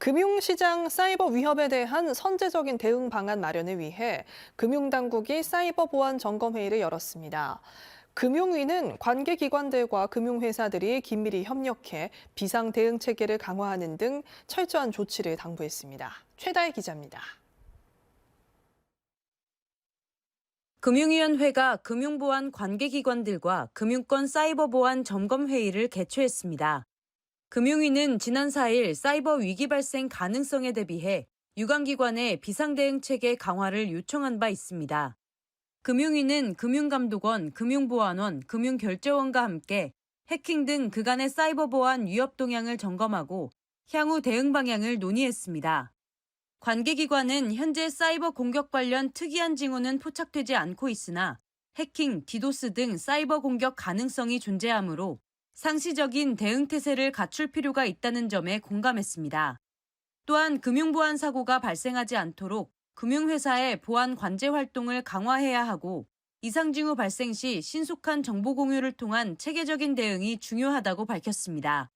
금융시장 사이버 위협에 대한 선제적인 대응 방안 마련을 위해 금융당국이 사이버 보안 점검회의를 열었습니다. 금융위는 관계 기관들과 금융회사들이 긴밀히 협력해 비상 대응 체계를 강화하는 등 철저한 조치를 당부했습니다. 최다혜 기자입니다. 금융위원회가 금융보안 관계기관들과 금융권 사이버보안 점검회의를 개최했습니다. 금융위는 지난 4일 사이버 위기 발생 가능성에 대비해 유관기관의 비상대응 체계 강화를 요청한 바 있습니다. 금융위는 금융감독원, 금융보안원, 금융결제원과 함께 해킹 등 그간의 사이버 보안 위협 동향을 점검하고 향후 대응 방향을 논의했습니다. 관계기관은 현재 사이버 공격 관련 특이한 징후는 포착되지 않고 있으나 해킹, 디도스 등 사이버 공격 가능성이 존재하므로 상시적인 대응 태세를 갖출 필요가 있다는 점에 공감했습니다. 또한 금융보안 사고가 발생하지 않도록 금융회사의 보안 관제 활동을 강화해야 하고 이상 징후 발생 시 신속한 정보 공유를 통한 체계적인 대응이 중요하다고 밝혔습니다.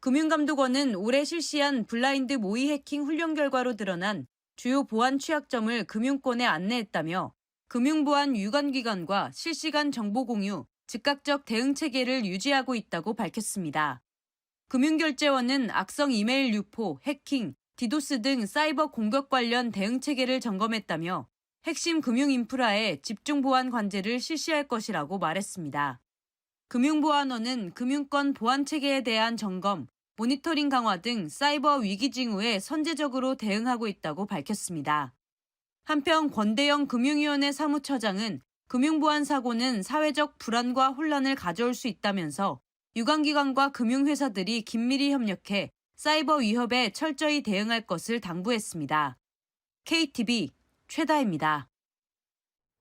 금융감독원은 올해 실시한 블라인드 모의 해킹 훈련 결과로 드러난 주요 보안 취약점을 금융권에 안내했다며 금융보안 유관기관과 실시간 정보 공유, 즉각적 대응 체계를 유지하고 있다고 밝혔습니다. 금융결제원은 악성 이메일 유포, 해킹, 디도스 등 사이버 공격 관련 대응 체계를 점검했다며 핵심 금융 인프라의 집중 보안 관제를 실시할 것이라고 말했습니다. 금융보안원은 금융권 보안 체계에 대한 점검, 모니터링 강화 등 사이버 위기 징후에 선제적으로 대응하고 있다고 밝혔습니다. 한편 권대영 금융위원회 사무처장은 금융보안 사고는 사회적 불안과 혼란을 가져올 수 있다면서 유관기관과 금융회사들이 긴밀히 협력해 사이버 위협에 철저히 대응할 것을 당부했습니다. KTV 최다입니다.